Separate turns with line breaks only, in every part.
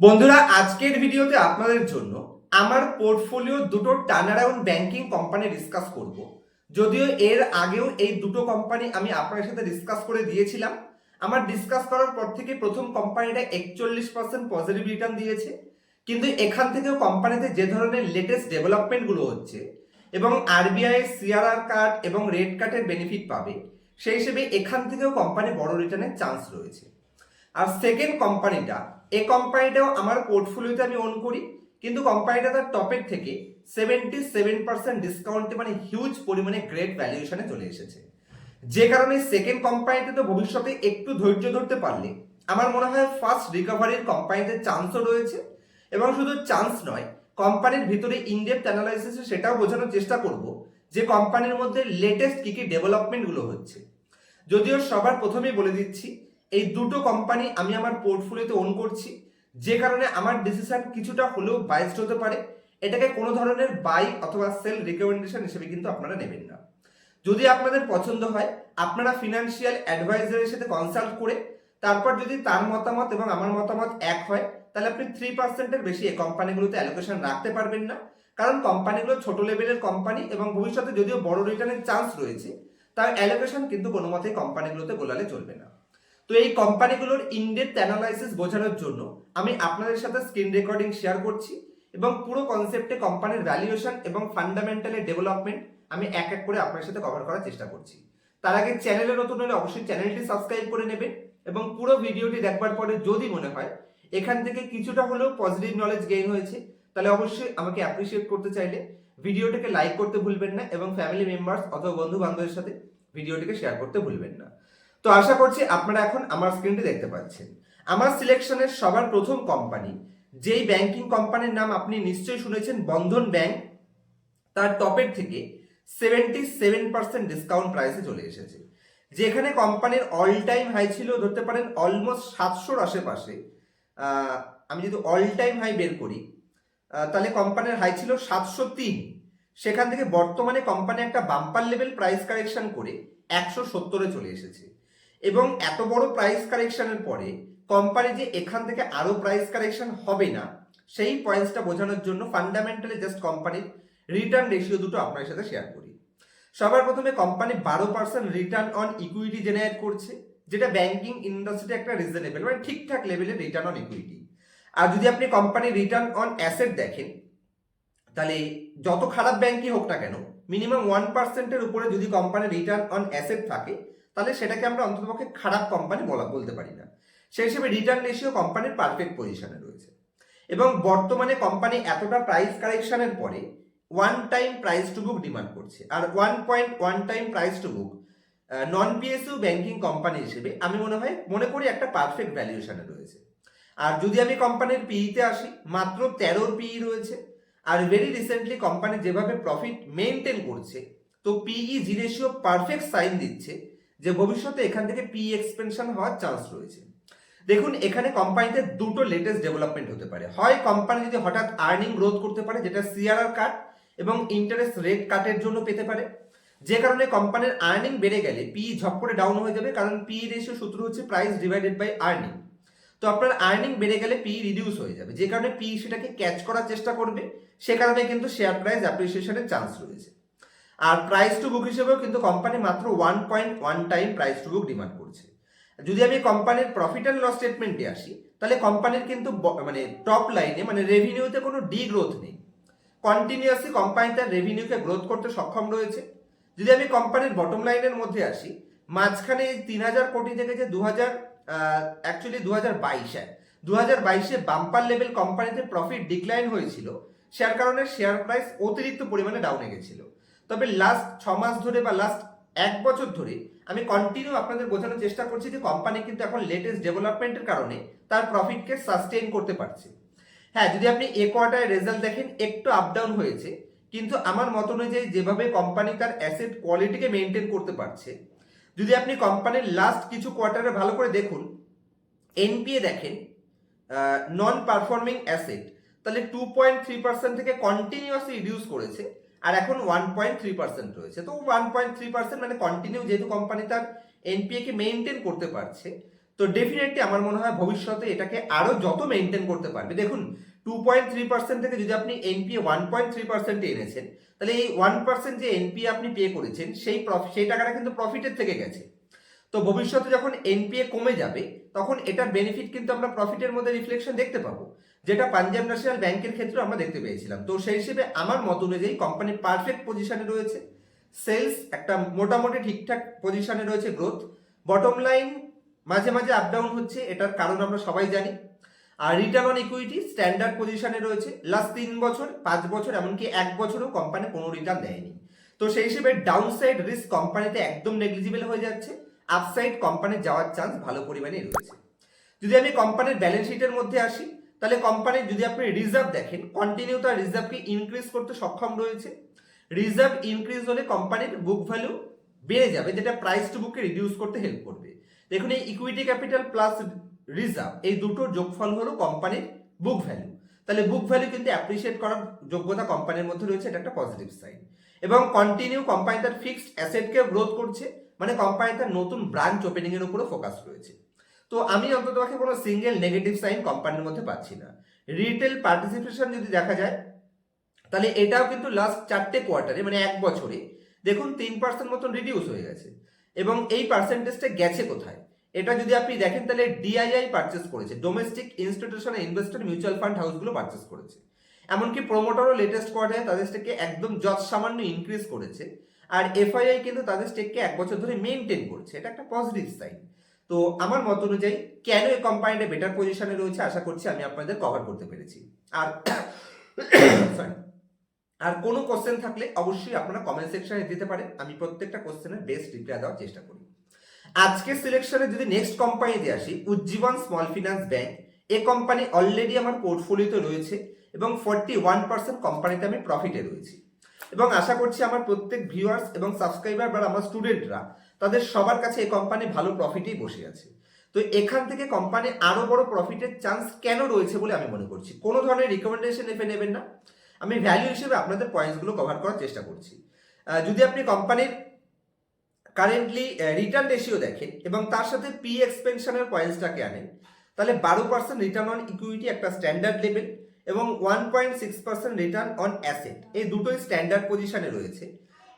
বন্ধুরা, আজকের ভিডিওতে আপনাদের জন্য আমার পোর্টফোলিও দুটো টার্নারাউন্ড ব্যাংকিং কোম্পানি ডিসকাস করব। যদিও এর আগেও এই দুটো কোম্পানি আমি আপনাদের সাথে ডিসকাস করে দিয়েছিলাম। আমার ডিসকাস করার পর থেকে প্রথম কোম্পানিটা একচল্লিশ পার্সেন্ট পজিটিভ রিটার্ন দিয়েছে। কিন্তু এখান থেকেও কোম্পানিতে যে ধরনের লেটেস্ট ডেভেলপমেন্টগুলো হচ্ছে এবং আরবিআই সিআরআর কার্ড এবং রেড কার্ডের বেনিফিট পাবে, সেই হিসেবে এখান থেকেও কোম্পানি বড় রিটার্নের চান্স রয়েছে। আর সেকেন্ড কোম্পানিটা এই কোম্পানিটাও আমার পোর্টফোলিওতে আমি ওন করি, কিন্তু কোম্পানিটা তার টপের থেকে সেভেন্টি সেভেন পার্সেন্ট ডিসকাউন্টে মানে হিউজ পরিমাণে গ্রেট ভ্যালুয়েশনে চলে এসেছে। যে কারণে সেকেন্ড কোম্পানিতে তো ভবিষ্যতে একটু ধৈর্য ধরতে পারলে আমার মনে হয় ফার্স্ট রিকভারির কোম্পানিতে চান্সও রয়েছে এবং শুধু চান্স নয় কোম্পানির ভিতরে ইনডেপথ অ্যানালাইসিসে সেটাও বোঝানোর চেষ্টা করব যে কোম্পানির মধ্যে লেটেস্ট কী কী ডেভেলপমেন্টগুলো হচ্ছে। যদিও সবার প্রথমেই বলে দিচ্ছি এই দুটো কোম্পানি আমি আমার পোর্টফোলিওতে ওন করছি, যে কারণে আমার ডিসিশন কিছুটা হলেও বাইসড হতে পারে। এটাকে কোনো ধরনের বাই অথবা সেল রিকমেন্ডেশন হিসেবে কিন্তু আপনারা নেবেন না। যদি আপনাদের পছন্দ হয়, আপনারা ফিনান্সিয়াল অ্যাডভাইজারের সাথে কনসাল্ট করে, তারপর যদি তার মতামত এবং আমার মতামত এক হয়, তাহলে আপনি থ্রি পার্সেন্টের বেশি এই কোম্পানিগুলোতে অ্যালোকেশন রাখতে পারবেন না। কারণ কোম্পানিগুলো ছোট লেভেলের কোম্পানি এবং ভবিষ্যতে যদিও বড় রিটার্নের চান্স রয়েছে, তার অ্যালোকেশন কিন্তু কোনো মতেই কোম্পানিগুলোতে গোলালে চলবে না। তো এই কোম্পানিগুলোর ইনডেপথ অ্যানালাইসিস বোঝানোর জন্য আমি আপনাদের সাথে স্ক্রিন রেকর্ডিং শেয়ার করছি এবং পুরো কনসেপ্টে কোম্পানির ভ্যালুয়েশন এবং ফান্ডামেন্টালের ডেভেলপমেন্ট আমি এক এক করে আপনার সাথে কভার করার চেষ্টা করছি। তার আগে চ্যানেলে নতুন হলে অবশ্যই চ্যানেলটি সাবস্ক্রাইব করে নেবেন এবং পুরো ভিডিওটি দেখবার পরে যদি মনে হয় এখান থেকে কিছুটা হলেও পজিটিভ নলেজ গেইন হয়েছে, তাহলে অবশ্যই আমাকে অ্যাপ্রিসিয়েট করতে চাইলে ভিডিওটিকে লাইক করতে ভুলবেন না এবং ফ্যামিলি মেম্বার্স অথবা বন্ধু বান্ধবের সাথে ভিডিওটিকে শেয়ার করতে ভুলবেন না। তো আশা করছি আপনারা এখন আমার স্ক্রিনটি দেখতে পাচ্ছেন। আমার সিলেকশনের সবার প্রথম কোম্পানি যেই ব্যাংকিং কোম্পানির নাম আপনি নিশ্চয়ই শুনেছেন, বন্ধন ব্যাংক, তার টপের থেকে সেভেন্টি সেভেন পার্সেন্ট ডিসকাউন্ট প্রাইসে চলে এসেছে। যেখানে কোম্পানির অল টাইম হাই ছিল, ধরতে পারেন অলমোস্ট সাতশোর আশেপাশে। আমি যদি অল টাইম হাই বের করি তাহলে কোম্পানির হাই ছিল সাতশো তিন। সেখান থেকে বর্তমানে কোম্পানি একটা বাম্পার লেভেল প্রাইস কারেকশন করে একশো সত্তরে চলে এসেছে। এবং এত বড় প্রাইস কারেকশনের পরে কোম্পানি যে এখান থেকে আরও প্রাইস কারেকশন হবে না, সেই পয়েন্টসটা বোঝানোর জন্য ফান্ডামেন্টালি জাস্ট কোম্পানির রিটার্ন রেশিও দুটো আপনার সাথে শেয়ার করি। সবার প্রথমে কোম্পানি বারো percent return on equity generate করছে, যেটা ব্যাংকিং ইন্ডাস্ট্রিতে একটা রিজনেবল মানে ঠিকঠাক লেভেলের রিটার্ন অন ইকুইটি আর যদি আপনি কোম্পানির রিটার্ন অন অ্যাসেট দেখেন, তাহলে যত খারাপ ব্যাংকই হোক না কেন মিনিমাম ওয়ান পার্সেন্টের উপরে যদি কোম্পানির রিটার্ন অন অ্যাসেট থাকে তাহলে সেটাকে আমরা অন্ততপক্ষে খারাপ কোম্পানি বলা, বলতে পারি না। সেই হিসেবে রিটার্ন রেশিও কোম্পানির পারফেক্ট পজিশনে রয়েছে। এবং বর্তমানে কোম্পানি এতটা প্রাইস কারেকশনের পরে one time price to book demand করছে। আর one point one time price to book non PSU banking company হিসেবে আমি মনে হয়, মনে করি একটা পারফেক্ট ভ্যালুয়েশনে রয়েছে। আর যদি আমি কোম্পানির পিইতে আসি, মাত্র তেরো পিই রয়েছে। আর ভেরি রিসেন্টলি কোম্পানি যেভাবে প্রফিট মেনটেন করছে, তো PE G ratio perfect sign দিচ্ছে। যে ভবিষ্যতে এখান থেকে পি এক্সপেনশন হওয়ার চান্স রয়েছে। দেখুন, এখানে কোম্পানিতে দুটো লেটেস্ট ডেভেলপমেন্ট হতে পারে। হয় কোম্পানি যদি হঠাৎ আর্নিং গ্রোথ করতে পারে, যেটা সিআরআর কাট এবং ইন্টারেস্ট রেট কাটের জন্য পেতে পারে। যে কারণে কোম্পানির আর্নিং বেড়ে গেলে পি ঝপ করে ডাউন হয়ে যাবে, কারণ পি রেশিও সূত্র হচ্ছে প্রাইস ডিভাইডেড বাই আর্নিং তো আপনার আর্নিং বেড়ে গেলে পি রিডিউস হয়ে যাবে। যে কারণে পি সেটাকে ক্যাচ করার চেষ্টা করবে, সে কারণে কিন্তু শেয়ার প্রাইস অ্যাপ্রিসিয়েশনের চান্স রয়েছে। আর প্রাইস টু বুক হিসেবেও কিন্তু কোম্পানি মাত্র one point one time price to book demand করছে। যদি আমি কোম্পানির প্রফিট অ্যান্ড লস স্টেটমেন্টে আসি, তাহলে কোম্পানির কিন্তু মানে টপ লাইনে মানে রেভিনিউতে কোনো ডি গ্রোথ নেই। কন্টিনিউয়াসলি কোম্পানি তার রেভিনিউকে গ্রোথ করতে সক্ষম রয়েছে। যদি আমি কোম্পানির বটম লাইনের মধ্যে আসি, মাঝখানে তিন হাজার কোটি থেকে যে দু হাজার অ্যাকচুয়ালি দু হাজার বাইশে দু হাজার বাইশে বাম্পার লেভেল কোম্পানিতে প্রফিট ডিক্লাইন হয়েছিল, যার কারণে শেয়ার প্রাইস অতিরিক্ত পরিমাণে ডাউনে গেছিল। তবে লাস্ট ছ মাস ধরে বা লাস্ট এক বছর ধরে আমি কন্টিনিউ আপনাদের বোঝানোর চেষ্টা করছি যে কোম্পানি কিন্তু এখন লেটেস্ট ডেভেলপমেন্টের কারণে তার প্রফিটকে সাস্টেইন করতে পারছে। হ্যাঁ যদি আপনি এ কোয়ার্টারের রেজাল্ট দেখেন, একটু আপ ডাউন হয়েছে, কিন্তু আমার মত অনুযায়ী যেভাবে কোম্পানি তার অ্যাসেট কোয়ালিটিকে মেনটেন করতে পারছে, যদি আপনি কোম্পানির লাস্ট কিছু কোয়ার্টারে ভালো করে দেখুন এনপিএ দেখেন নন পারফর্মিং অ্যাসেট তাহলে টু পয়েন্ট থ্রি পার্সেন্ট থেকে কন্টিনিউয়াসলি রিডিউস করেছে। আর এখন ওয়ান পয়েন্ট থ্রি পার্সেন্ট রয়েছে। তো ওয়ান পয়েন্ট থ্রি পার্সেন্ট মানে কন্টিনিউ যেহেতু কোম্পানি তার এনপিএ কে মেনটেন করতে পারছে, তো ডেফিনেটলি আমার মনে হয় ভবিষ্যতে এটাকে আরও যত মেনটেন করতে পারবে। দেখুন টু পয়েন্ট থ্রি পার্সেন্ট থেকে যদি আপনি এনপিএ ওয়ান পয়েন্ট থ্রি পার্সেন্টে এনেছেন, তাহলে এই ওয়ান পার্সেন্ট যে এনপিএ আপনি পে করেছেন, সেই সেই টাকাটা কিন্তু প্রফিটের থেকে গেছে। তো ভবিষ্যতে যখন এনপিএ কমে যাবে, তখন এটার বেনিফিট কিন্তু আমরা প্রফিটের মধ্যে রিফ্লেকশন দেখতে পাবো। যেটা পাঞ্জাব ন্যাশনাল ব্যাংকের ক্ষেত্রে আমরা দেখতে পেয়েছিলাম। তো সেই হিসেবে আমার মত অনুযায়ী কোম্পানি পারফেক্ট পজিশনে রয়েছে। সেলস একটা মোটামুটি ঠিকঠাক পজিশনে রয়েছে গ্রোথ বটম লাইন মাঝে মাঝে আপ ডাউন হচ্ছে, এটার কারণ আমরা সবাই জানি। আর রিটার্ন অন ইকুইটি স্ট্যান্ডার্ড পজিশনে রয়েছে। লাস্ট তিন বছর, পাঁচ বছর, এমনকি এক বছরও কোম্পানি কোনো রিটার্ন দেয়নি। তো সেই হিসেবে ডাউন সাইড রিস্ক কোম্পানিতে একদম নেগলিজিবল হয়ে যাচ্ছে। আপসাইড কোম্পানির যাওয়ার চান্স ভালো পরিমাণে রয়েছে। যদি আমি কোম্পানির ব্যালেন্স শিটের মধ্যে আসি, তাহলে কোম্পানির যদি আপনি রিজার্ভ দেখেন কন্টিনিউ তার রিজার্ভকে ইনক্রিজ করতে সক্ষম রয়েছে। রিজার্ভ ইনক্রিজ হলে কোম্পানির বুক ভ্যালু বেড়ে যাবে, যেটা প্রাইস টু বুককে রিডিউস করতে হেল্প করবে। দেখুন, এই ইকুইটি ক্যাপিটাল প্লাস রিজার্ভ এই দুটোর যোগফল হলো কোম্পানির বুক ভ্যালু তাহলে বুক ভ্যালু কিন্তু অ্যাপ্রিসিয়েট করার যোগ্যতা কোম্পানির মধ্যে রয়েছে, এটা একটা পজিটিভ সাইন এবং কন্টিনিউ কোম্পানি তার ফিক্সড অ্যাসেটকে গ্রোথ করছে। মানে কোম্পানি তার নতুন ব্রাঞ্চ ওপেনিং এর উপরে ফোকাস রয়েছে। তো আমি অন্তত কোনো সিঙ্গেল নেগেটিভ সাইন কোম্পানির মধ্যে পাচ্ছি না। রিটেল পার্টিসিপেশন যদি দেখা যায়, তাহলে এটাও কিন্তু লাস্ট চারটে কোয়ার্টারে মানে এক বছরে, দেখুন তিন পার্সেন্ট মতন রিডিউস হয়ে গেছে। এবং এই পার্সেন্টেজটা গেছে কোথায়? এটা যদি আপনি দেখেন, তাহলে ডিআইআই পারচেস করেছে domestic institutional investor mutual fund হাউসগুলো purchase করেছে। এমনকি প্রোমোটারও লেটেস্ট কোয়ার্টারে তাদের স্টেককে একদম যত সামান্য ইনক্রিজ করেছে। আর এফআইআই কিন্তু তাদের স্টেককে এক বছর ধরে মেনটেন করছে। এটা একটা পজিটিভ সাইন তো আমার মত অনুযায়ী কেন এই কোম্পানিটা বেটার পজিশনে রয়েছে আশা করছি আমি আপনাদের কভার করতে পেরেছি। আর sorry, আর কোনো কোশ্চেন থাকলে অবশ্যই আপনারা কমেন্ট সেকশনে দিতে পারেন। আমি প্রত্যেকটা কোশ্চেনের বেস্ট রিপ্লাই দেওয়ার চেষ্টা করি। আজকে সিলেকশনে যদি নেক্সট কোম্পানিতে আসি উজ্জীবন স্মল ফিনান্স ব্যাংক এ কোম্পানি অলরেডি আমার পোর্টফোলিওতে রয়েছে এবং ফর্টি ওয়ান পার্সেন্ট কোম্পানিতে আমি প্রফিটে রয়েছি। এবং আশা করছি আমার প্রত্যেক ভিউয়ার্স এবং সাবস্ক্রাইবার বা আমার স্টুডেন্টরা তাদের সবার কাছে এই কোম্পানি ভালো প্রফিটেই বসে আছে। তো এখান থেকে কোম্পানি আরও বড় প্রফিটের চান্স কেন রয়েছে বলে আমি মনে করছি। কোনো ধরনের রিকমেন্ডেশন এফে নেবেন না। আমি ভ্যালু হিসেবে আপনাদের পয়েন্টসগুলো কভার করার চেষ্টা করছি। যদি আপনি কোম্পানির কারেন্টলি রিটার্ন রেশিও দেখেন এবং তার সাথে পি এক্সপেনশনের পয়েন্টসটাকে আনেন, তাহলে বারো পার্সেন্ট রিটার্ন অন ইকুইটি একটা স্ট্যান্ডার্ড লেভেল এবং one point six percent return on asset এই দুটোই স্ট্যান্ডার্ড পজিশনে রয়েছে।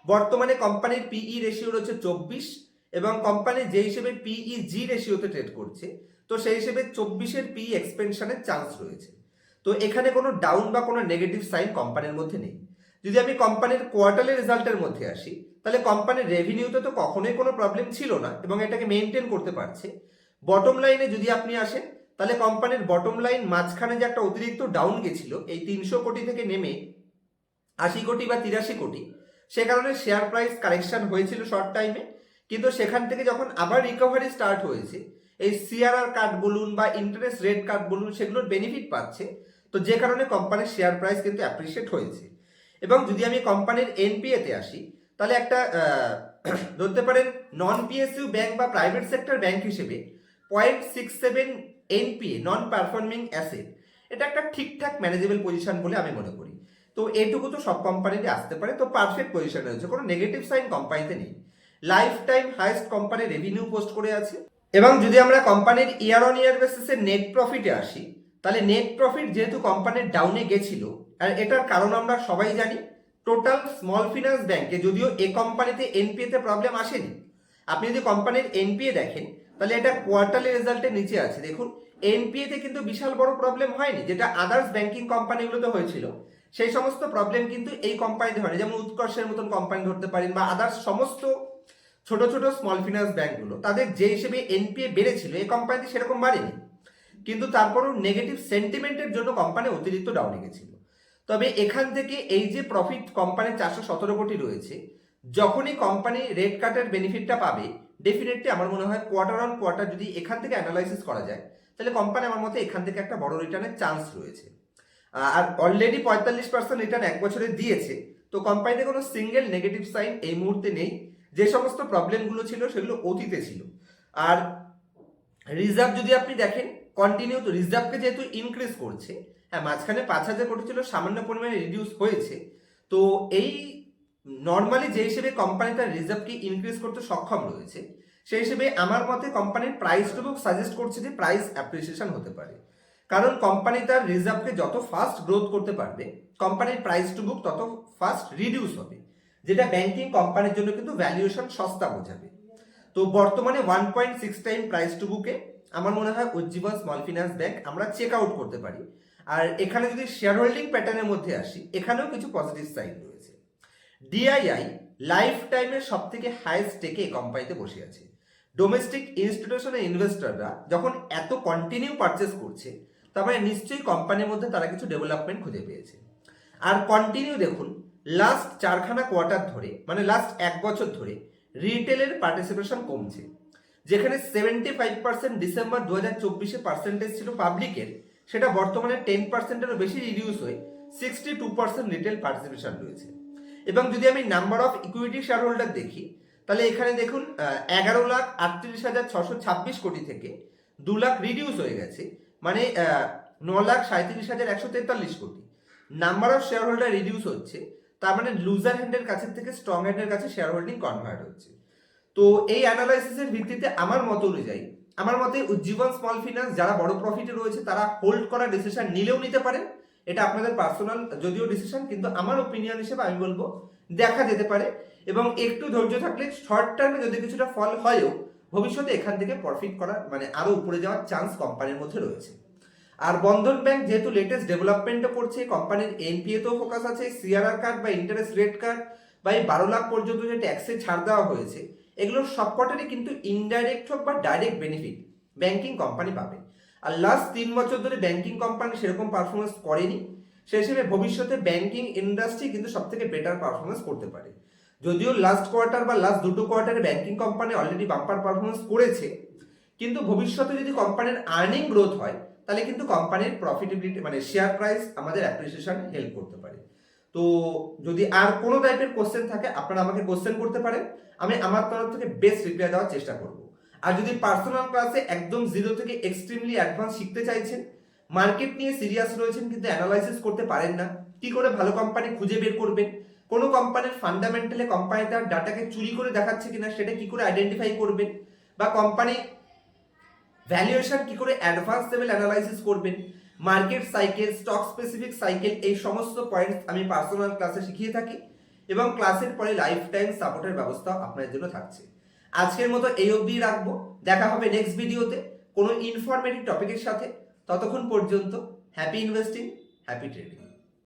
বর্তমানে কোম্পানির পিই রেশিও রয়েছে চব্বিশ এবং কোম্পানি যে হিসেবে পিই জি রেশিওতে ট্রেড করছে, তো সেই হিসেবে চব্বিশের পি এক্সপেনশনের চান্স রয়েছে। তো এখানে কোনো ডাউন বা কোনো নেগেটিভ সাইন কোম্পানির মধ্যে নেই। যদি আমি কোম্পানির কোয়ার্টারলি রেজাল্টের মধ্যে আসি, তাহলে কোম্পানির রেভিনিউতে তো কখনোই কোনো প্রবলেম ছিল না এবং এটাকে মেনটেন করতে পারছে। বটম লাইনে যদি আপনি আসেন তাহলে কোম্পানির বটম লাইন মাঝখানে যে একটা অতিরিক্ত ডাউন গেছিল, এই তিনশো কোটি থেকে নেমে আশি কোটি বা তিরাশি কোটি, সে কারণে শেয়ার প্রাইস কারেকশন হয়েছিল শর্ট টাইমে কিন্তু সেখান থেকে যখন আবার রিকভারি স্টার্ট হয়েছে, এই সিআরআর কার্ড বলুন বা ইন্টারেস্ট রেট কার্ড বলুন, সেগুলোর বেনিফিট পাচ্ছে। তো যে কারণে কোম্পানির শেয়ার প্রাইস কিন্তু অ্যাপ্রিসিয়েট হয়েছে। এবং যদি আমি কোম্পানির এনপিএতে আসি, তাহলে একটা ধরতে পারেন নন পিএসইউ ব্যাংক বা প্রাইভেট সেক্টর ব্যাংক হিসেবে point six seven NPA non performing asset এটা একটা ঠিকঠাক ম্যানেজেবল পজিশন বলে আমি মনে করি। তো এইটুকু তো সব কোম্পানিতে আসতে পারে, তো পারফেক্ট পজিশনে রয়েছে, কোনো নেগেটিভ সাইন কোম্পানিতে নেই। Life time highest company revenue post করে আছে। এবং যদি আমরা কোম্পানির ইয়ার অন ইয়ার বেসিসে নেট প্রফিটে আসি, তাহলে নেট প্রফিট যেহেতু কোম্পানির ডাউনে গেছিল, আর এটার কারণ আমরা সবাই জানি টোটাল স্মল ফিনান্স ব্যাংকে যদিও এ কোম্পানিতে এনপিএতে প্রবলেম আসেনি। আপনি যদি কোম্পানির এনপিএ দেখেন তাহলে এটা কোয়ার্টারলি রেজাল্টের নিচে আছে। দেখুন এনপিএতে কিন্তু বিশাল বড় প্রবলেম হয়নি, যেটা আদার্স ব্যাংকিং কোম্পানিগুলোতে হয়েছিল। সেই সমস্ত প্রবলেম কিন্তু এই কোম্পানিতে হয়নি। যেমন উৎকর্ষের মতন কোম্পানি ধরতে পারেন বা আদার্স সমস্ত ছোট ছোট স্মল ফিনান্স ব্যাংকগুলো তাদের যে হিসেবে এনপিএ বেড়েছিল, এই কোম্পানিতে সেরকম বাড়েনি। কিন্তু তারপরও নেগেটিভ সেন্টিমেন্টের জন্য কোম্পানি অতিরিক্ত ডাউনে গেছিল। তবে এখান থেকে এই যে প্রফিট কোম্পানির চারশো সতেরো কোটি রয়েছে, যখনই কোম্পানি রেড কার্টের বেনিফিটটা পাবে ডেফিনেটলি আমার মনে হয় কোয়ার্টার অন কোয়ার্টার যদি এখান থেকে অ্যানালাইসিস করা যায়, তাহলে কোম্পানি আমার মতে এখান থেকে একটা বড় রিটার্নের চান্স রয়েছে। আর অলরেডি পঁয়তাল্লিশ পার্সেন্ট রিটার্ন এক বছরে দিয়েছে, তো কোম্পানিতে কোনো সিঙ্গেল নেগেটিভ সাইন এই মুহূর্তে নেই। যে সমস্ত প্রবলেমগুলো ছিল সেগুলো অতীতে ছিল। আর রিজার্ভ যদি আপনি দেখেন কন্টিনিউ তো রিজার্ভকে যেহেতু ইনক্রিজ করছে হ্যাঁ মাঝখানে পাঁচ হাজার কোটি ছিল, সামান্য পরিমাণে রিডিউস হয়েছে, তো এই নর্মালি যে হিসেবে কোম্পানি তার রিজার্ভকে ইনক্রিজ করতে সক্ষম রয়েছে, সেই হিসেবে আমার মতে কোম্পানির প্রাইস টু বুক সাজেস্ট করছে যে প্রাইস অ্যাপ্রিসিয়েশন হতে পারে। কারণ কোম্পানি তার রিজার্ভকে যত ফাস্ট গ্রোথ করতে পারবে কোম্পানির প্রাইস টু বুক তত ফাস্ট রিডিউস হবে, যেটা ব্যাংকিং কোম্পানির জন্য কিন্তু ভ্যালুয়েশন সস্তা বোঝাবে। তো বর্তমানে one point six time price to বুকে আমার মনে হয় উজ্জীবন স্মল ফিন্যান্স ব্যাংক আমরা চেক আউট করতে পারি। আর এখানে যদি শেয়ার হোল্ডিং প্যাটার্নের মধ্যে আসি, এখানেও কিছু পজিটিভ সাইন রয়েছে। ডিআইআই লাইফ টাইমের সব থেকে হাইয়েস্ট টেকে কোম্পানিতে বসে আছে। ডোমেস্টিক ইনস্টিটিউশনের ইনভেস্টররা যখন এত কন্টিনিউ পারচেস করছে তার মানে নিশ্চয়ই কোম্পানির মধ্যে তারা কিছু ডেভেলপমেন্ট খুঁজে পেয়েছে। আর কন্টিনিউ দেখুন লাস্ট চারখানা কোয়ার্টার ধরে মানে লাস্ট এক বছর ধরে রিটেলের পার্টিসিপেশন কমছে। যেখানে সেভেন্টি ফাইভ পার্সেন্ট ডিসেম্বর দু হাজার চব্বিশে পার্সেন্টেজ ছিল পাবলিকের সেটা বর্তমানে টেন পার্সেন্টেরও বেশি রিডিউস হয়ে sixty two percent retail participation রয়েছে। এবং যদি আমি number of equity shareholder দেখি, তাহলে এখানে দেখুন এগারো লাখ আটত্রিশ হাজার ছশো ছাব্বিশ কোটি থেকে দু লাখ রিডিউস হয়ে গেছে। মানে ন লাখ সাঁত্রিশ হাজার একশো তেতাল্লিশ crore. Number of shareholder reduce হচ্ছে, তার মানে লুজার হ্যান্ডের কাছে থেকে স্ট্রং হ্যান্ডের কাছে শেয়ার হোল্ডিং কনভার্ট হচ্ছে। তো এই অ্যানালাইসিসের ভিত্তিতে আমার মত অনুযায়ী, আমার মতে উজ্জীবন স্মল ফিনান্স যারা বড় প্রফিটে রয়েছে, তারা হোল্ড করার ডিসিশন নিলেও নিতে পারেন এটা আপনাদের পার্সোনাল যদিও ডিসিশন কিন্তু আমার ওপিনিয়ন হিসেবে আমি বলব, দেখা যেতে পারে। এবং একটু ধৈর্য থাকলে শর্ট টার্মে যদি কিছুটা ফল হয়ও, ভবিষ্যতে এখান থেকে প্রফিট করার মানে আরও উপরে যাওয়ার চান্স কোম্পানির মধ্যে রয়েছে। আর বন্ধন ব্যাংক যেহেতু লেটেস্ট ডেভেলপমেন্টও করছে কোম্পানির এনপিএ তেও ফোকাস আছে সিআরআর কার্ড বা ইন্টারেস্ট রেট কার্ড বা এই বারো লাখ পর্যন্ত যে ট্যাক্সে ছাড় দেওয়া হয়েছে, এগুলোর সবকটারই কিন্তু ইনডাইরেক্ট হোক বা ডাইরেক্ট বেনিফিট ব্যাংকিং কোম্পানি পাবে। আর লাস্ট তিন বছর ধরে ব্যাংকিং কোম্পানি সেরকম পারফরমেন্স করেনি। সেই হিসেবে ভবিষ্যতে ব্যাংকিং ইন্ডাস্ট্রি কিন্তু সব থেকে বেটার পারফরমেন্স করতে পারে। যদিও লাস্ট কোয়ার্টার বা লাস্ট দুটো কোয়ার্টারে banking company already bumper performance করেছে, কিন্তু ভবিষ্যতে যদি কোম্পানির আর্নিং গ্রোথ হয়, তাহলে কিন্তু কোম্পানির প্রফিটেবিলিটি মানে শেয়ার প্রাইস আমাদের অ্যাপ্রিসিয়েশন হেল্প করতে পারে। তো যদি আর কোনো টাইপের কোশ্চেন থাকে, আপনারা আমাকে কোশ্চেন করতে পারেন। আমি আমার তরফ থেকে বেস্ট রিপ্লাই দেওয়ার চেষ্টা করব। আর যদি পার্সোনাল ক্লাসে একদম জিরো থেকে এক্সট্রিমলি অ্যাডভান্স শিখতে চাইছেন মার্কেট নিয়ে সিরিয়াস রয়েছেন কিন্তু অ্যানালাইসিস করতে পারেন না, কি করে ভালো কোম্পানি খুঁজে বের করবেন? কোন কোম্পানির ফান্ডামেন্টালে কোম্পানি তার ডাটাকে চুরি করে দেখাচ্ছে কিনা, সেটা কি করে আইডেন্টিফাই করবেন? বা কোম্পানি ভ্যালুয়েশন কি করে অ্যাডভান্স লেভেল অ্যানালাইসিস করবেন? Market cycle stock specific cycle এই সমস্ত পয়েন্টস আমি পার্সোনাল ক্লাসে শিখিয়ে থাকি এবং ক্লাসের পরে লাইফ টাইম সাপোর্টের ব্যবস্থা আপনার জন্য থাকছে। আজকের মতো এই অবধি রাখব। দেখা হবে নেক্সট ভিডিওতে কোনো ইনফরমেটিভ টপিকের সাথে। ততক্ষণ পর্যন্ত হ্যাপি ইনভেস্টিং হ্যাপি ট্রেডিং